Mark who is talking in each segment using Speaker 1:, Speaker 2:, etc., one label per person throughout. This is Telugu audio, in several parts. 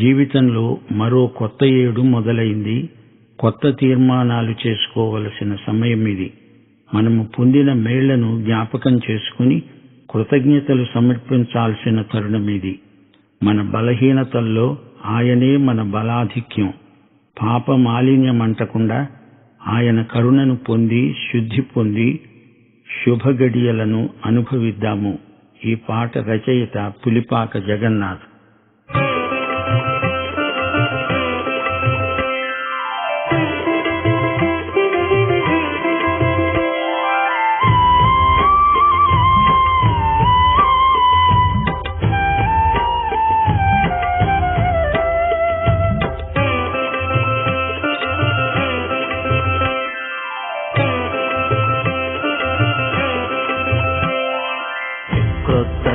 Speaker 1: జీవితంలో మరో కొత్త ఏడు మొదలైంది. కొత్త తీర్మానాలు చేసుకోవలసిన సమయం ఇది. మనము పొందిన మేళ్ళను జ్ఞాపకం చేసుకుని కృతజ్ఞతలు సమర్పించాల్సిన తరుణం ఇది. మన బలహీనతల్లో ఆయనే మన బలాధిక్యం. పాప మాలిన్యం అంటకుండా ఆయన కరుణను పొంది శుద్ధి పొంది శుభగడియలను అనుభవిద్దాము. ఈ పాట రచయిత పులిపాక జగన్నాథ్.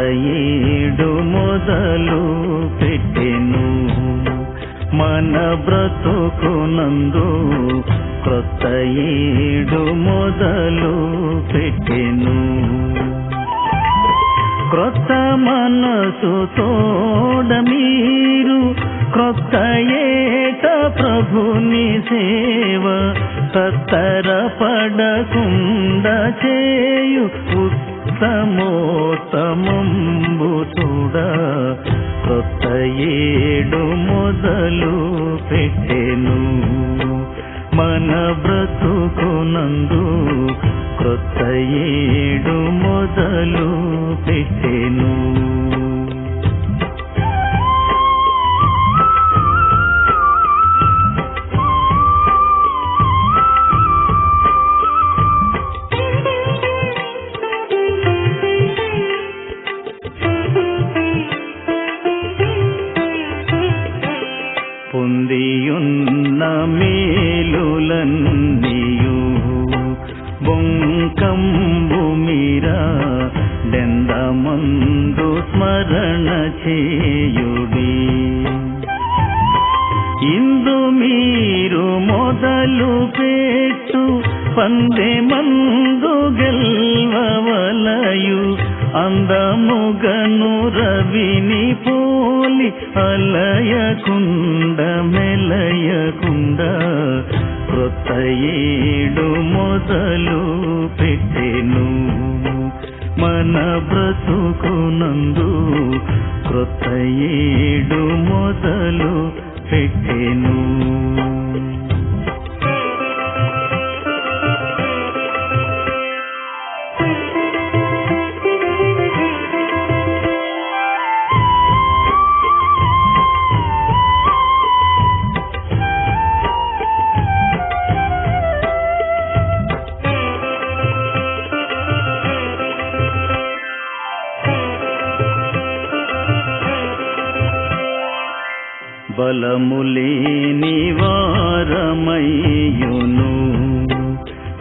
Speaker 2: ఏడు మొదలు పెట్టెను. మన బ్రతుకునందు కొత్త ఏడు మొదలు పెట్టెను. క్రొత్త మనసు తోడ మీరు క్రొత్త ఏట ప్రభుని సేవ తత్తర పడకుండ చేయు ఉత్తమోత్తమంబు చూడ క్రొత్త ఏడు మొదలు పెట్టెను. మన బ్రతుకునందు కొత్త ఏడు మొదలు పెట్టెను. పొందియున్న మేలులన్నీయు. బొంకంబు మీరా డెందమందు స్మరణ చేయుడి. ఇందు మీరు మొదలు పెట్టు పందె మందు గెల్వవలయు. అందముగను రవిని పోలి అలయకుండ మెలయకుండ క్రొత్త ఏడు మొదలు పెట్టెను. మన బ్రతుకునందు క్రొత్త ఏడు మొదలు పెట్టెను. బలములేని వారమయ్యును.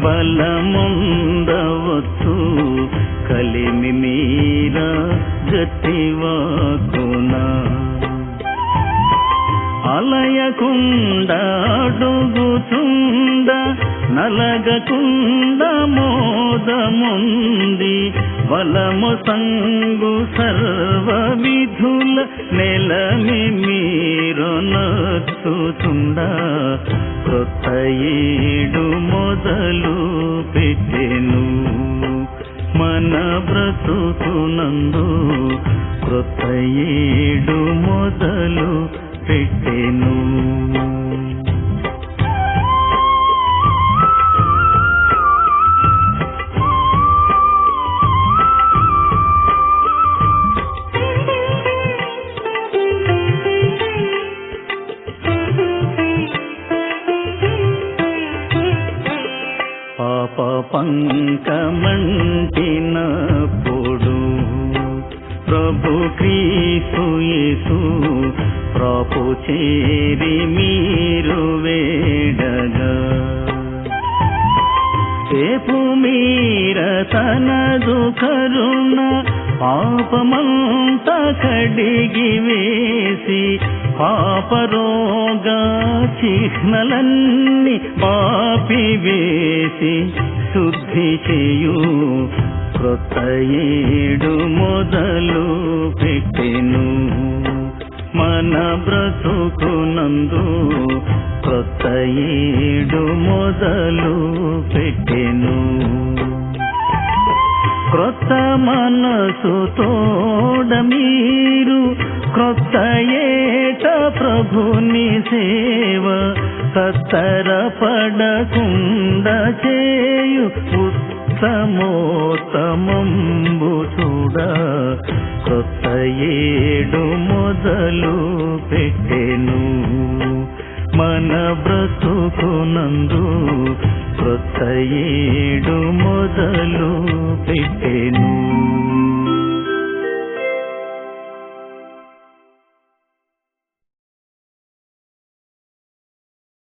Speaker 2: బలముందవచ్చు కలిమి మీర గట్టివాకునా అలయకుండ అడుగుచుండ నలగకుండ మోదముంది. బలము సంగు సర్వ విధుల నెలని మీరు నచ్చుచుండ కొత్త ఏడు మొదలు పెట్టెను. మన బ్రతుకునందు కొత్త ఏడు మొదలు పెట్టెను. పాప పంకమంటినప్పుడు ప్రభు క్రీస్తు యేసు ప్రభు చేరి మీరు వేడగా. సేపు మీర తన దుఃఖరుణ పాపమంత కడిగి వేసి పాపరోగా చిహ్నలన్నీ పాపి వేసి శుద్ధి చేయు క్రొత్త ఏడు మొదలు పెట్టెను. మన బ్రతుకునందు కొత్త ఏడు మొదలు పెట్టెను. కొత్త మనసు తోడ మీరు క్రొత్త ఏట ప్రభుని సేవ తత్తర పడకుండ చేయు ఉత్తమోత్తమంబు చూడ. కొత్త ఏడు మొదలు పెట్టెను మన బ్రతుకునందు కొత్త ఏడు మొదలు పెట్టెను.